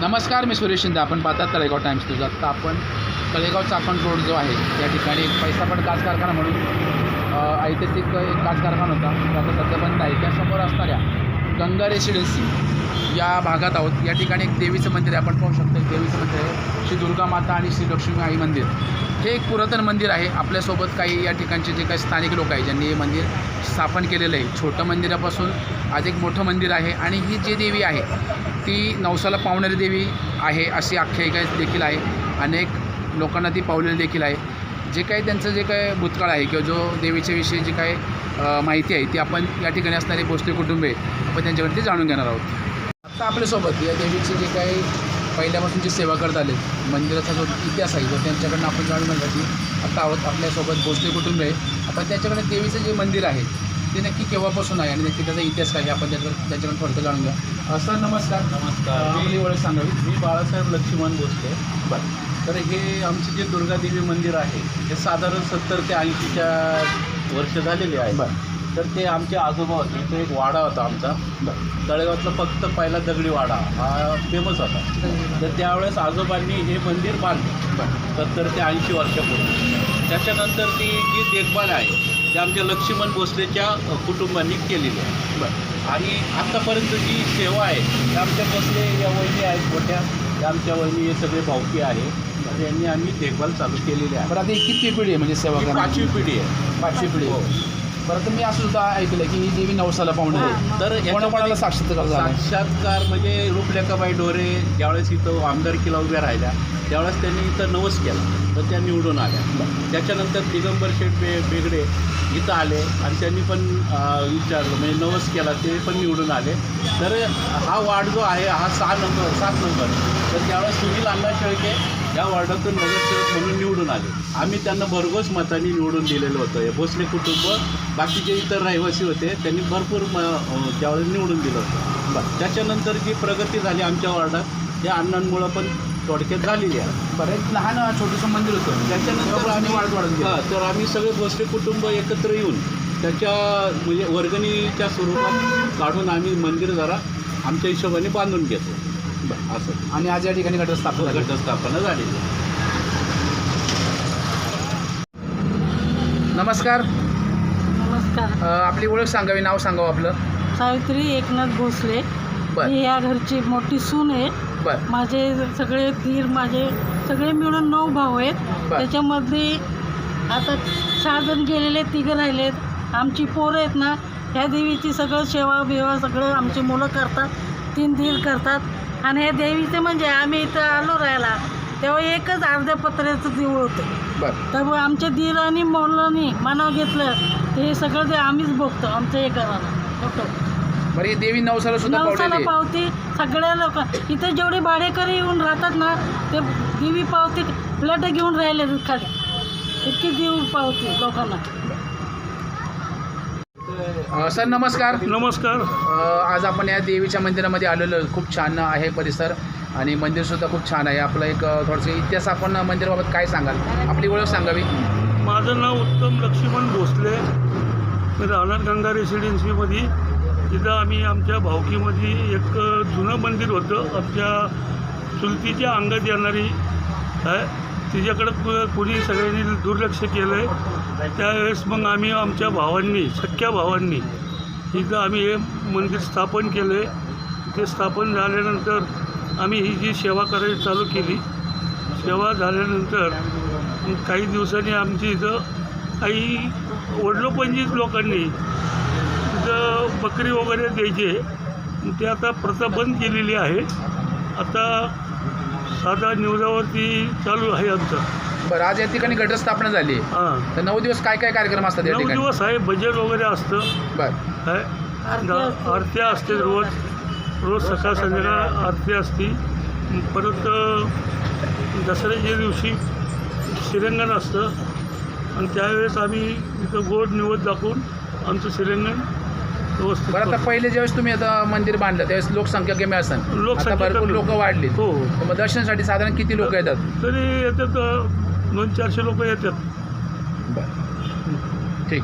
नमस्कार मी सुरेश शिंदे. आपण पाहतात तळेगाव टाइम्स न्यूज आत्ता आपण तळेगाव चाकण रोड जो आहे या ठिकाणी एक पैसापट काच कारखाना म्हणून ऐतिहासिक एक काच कारखाना होता. तो आता सध्या बंद आहे त्यासमोर असणाऱ्या गंगा रेसिडेन्सी या भागात आहोत. या ठिकाणी एक देवीचं मंदिर आहे. आपण पाहू शकतो एक देवीचं मंदिर आहे. श्री दुर्गा माता आणि श्री लक्ष्मी आई मंदिर. हे एक पुरातन मंदिर आहे. आपल्यासोबत काही या ठिकाणचे जे काही स्थानिक लोक आहे ज्यांनी हे मंदिर स्थापन केलेलं आहे. छोटं मंदिरापासून आज एक मोठं मंदिर आहे. आणि ही जी देवी आहे ती नवसाला पावणारी देवी आहे अशी आख्यायिका देखील आहे. अनेक लोकांना ती पावलेली देखील आहे. जे काही त्यांचं जे काही भूतकाळ आहे किंवा जो देवीच्या विषयी जी काही माहिती आहे ती आपण या ठिकाणी असणारे भोसले कुटुंबे आपण त्यांच्याकडे ते जाणून घेणार आहोत. आत्ता आपल्यासोबत या देवीची जे काही पहिल्यापासून जी सेवा करत आले मंदिराचा जो इतिहास आहे तो त्यांच्याकडनं आपण जाणून घेण्यासाठी आता आहोत आपल्यासोबत भोसले कुटुंब. आहे आपण त्याच्याकडे देवीचं जे मंदिर आहे ते नक्की केव्हापासून आहे आणि नक्की त्याचा इतिहास काय आपण त्याच्याकडे त्याच्याकडे थोडं जाणून घ्या अ, सर नमस्कार. नमस्कार. आपली ओळख सांगावी मी बाळासाहेब लक्ष्मण भोसले बरं. तर हे आमचे जे दुर्गादेवी मंदिर आहे हे साधारण सत्तर ते ऐंशीच्या वर्ष झालेले आहे. बरं. तर ते आमचे आजोबा होते इथे एक वाडा होता आमचा. तळेगावचा फक्त पहिला दगडी वाडा. हा फेमस होता. तर त्यावेळेस आजोबांनी हे मंदिर बांधलं. सत्तर ते ऐंशी वर्षापूर्वी. त्याच्यानंतर ती जी देखभाल आहे ती आमच्या लक्ष्मण भोसलेच्या कुटुंबांनी केलेली आहे. बरं. आणि आत्तापर्यंत जी सेवा आहे ती आमच्या बसले या वहिनी आहेत मोठ्या. त्या आमच्या वहिनी हे सगळे भावकी आहे. यांनी आम्ही देखभाल चालू केलेली आहे. बरं आता ही किती पिढी आहे म्हणजे सेवा ही करण्याची पाचवी पिढी आहे. पाचवी पिढी हो. बरं तर मी असं सुद्धा ऐकलं की ही देवी नवसाला पाहुणे आहे तर याच्यामध्ये साक्षात्कार साक्षात्कार म्हणजे रूपलेखाबाई डोरे ज्यावेळेस इथं आमदारकीला उभ्या राहिल्या त्यावेळेस त्यांनी इथं नवस केला तर त्या निवडून आल्या. त्याच्यानंतर दिगंबर शेठ बे बेगडे इथं आले आणि त्यांनी पण विचारलं म्हणजे नवस केला ते पण निवडून आले. तर हा वार्ड जो आहे हा सहा नंबर सात नंबर. तर त्यावेळेस सुनील अण्णा शेळके या वार्डातून नगरसेवक म्हणून निवडून आले. आम्ही त्यांना भरघोस मतांनी निवडून दिलेलं होतं. हे भोसले कुटुंब बाकीचे इतर रहिवासी होते त्यांनी भरपूर म त्यावेळेस निवडून दिलं होतं. बरं त्याच्यानंतर जी प्रगती झाली आमच्या वार्डात त्या अण्णांमुळं पण थोडक्यात झालेली आहे. बरं एक लहान छोटंसं मंदिर होतं. त्याच्यानंतर आम्ही वाढत वाढत तर आम्ही सगळे भोसले कुटुंब एकत्र येऊन त्याच्या म्हणजे वर्गणीच्या स्वरूपात काढून आम्ही मंदिर जरा आमच्या हिशोबाने बांधून घेतो. बरं असं. आणि आज या ठिकाणी गट स्थापना झाली. घटस्थापना झालेली आहे. नमस्कार. नमस्कार. आपली ओळख सांगावी नाव सांगावं आपलं? सावित्री एकनाथ भोसले. बरं. मी या घरची मोठी सून आहे. बरं. माझे सगळे धीर माझे सगळे मिळून नऊ भाऊ आहेत. बरं. त्याच्यामधली आता सहा जण गेलेले तिघं राहिलेत. आमची पोरं आहेत ना ह्या देवीची सगळं सेवा बिवा सगळं आमची मुलं करतात तीन धीर करतात. आणि ह्या देवीचे म्हणजे आम्ही इथं आलो राहायला तेव्हा एकच अर्ध्या पत्र्याचं देऊळ होतं. तर आमच्या धीरांनी मुलांनी मनाव घेतलं ते हे सगळं ते आम्हीच बघतो आमच्या हे घराला बरं देवी नवसाला सुद्धा नवसाला. पावती सगळ्या लोक इथे जेवढे भाडेकरी येऊन राहतात ना ते देवी पावती प्लेट घेऊन राहिले खाली. इतकी देवी पावती लोकांना. अ, सर नमस्कार. नमस्कार. अ, आज आपण या देवीच्या मंदिरामध्ये आलेलो आहे. खूप छान आहे परिसर आणि मंदिरसुद्धा खूप छान आहे. आपलं एक अ, थोडंसं इतिहास आपण मंदिराबाबत काय सांगाल? आपली ओळख सांगावी. माझं नाव उत्तम लक्ष्मण भोसले. मी राहणार गंगा रेसिडेन्सीमध्ये तिथं आम्ही आमच्या भावकीमध्ये एक जुनं मंदिर होतं. आमच्या चुलतीच्या अंगात येणारी आहे. तिच्याकडं कु- कुणी सगळ्यांनी दुर्लक्ष केलं आहे त्यावेळेस मग आम्ही आमच्या भावांनी सख्या भावांनी इथं आम्ही हे मंदिर स्थापन केलं आहे ते स्थापन झाल्यानंतर आम्ही ही जी सेवा करायला चालू केली. सेवा झाल्यानंतर काही दिवसांनी आमची इथं काही वडलोपंजीत लोकांनी तिथं बकरी वगैरे द्यायचे. ते आता प्रथा बंद केलेली आहे. आता साधा न्यूजावरती चालू आहे आमचं. बरं आज या ठिकाणी घटस्थापना झाली. आहे हां. तर नऊ दिवस काय काय कार्यक्रम असतात या नऊ ठिकाणी? दिवस आहे बजेट वगैरे असतं. बरं. काय आरती दा- असते. रोज रोज. सकाळ संध्याकाळ आरती असते. परत अ, दसऱ्याच्या दिवशी शिरंगण असतं. आणि त्यावेळेस आम्ही इथं गोड निवड दाखवून आमचं शिरंगण व्यवस्थित बरं आता. पहिले ज्यावेळेस तुम्ही आता मंदिर बांधलं त्यावेळेस लोकसंख्या कमी असेल आता लोकसंख्या भरपूर कमी. लोक वाढली हो. तर मग दर्शनासाठी साधारण किती लोक येतात? तरी येतात अ, दोन चारशे लोक येतात. बरं. ठीक.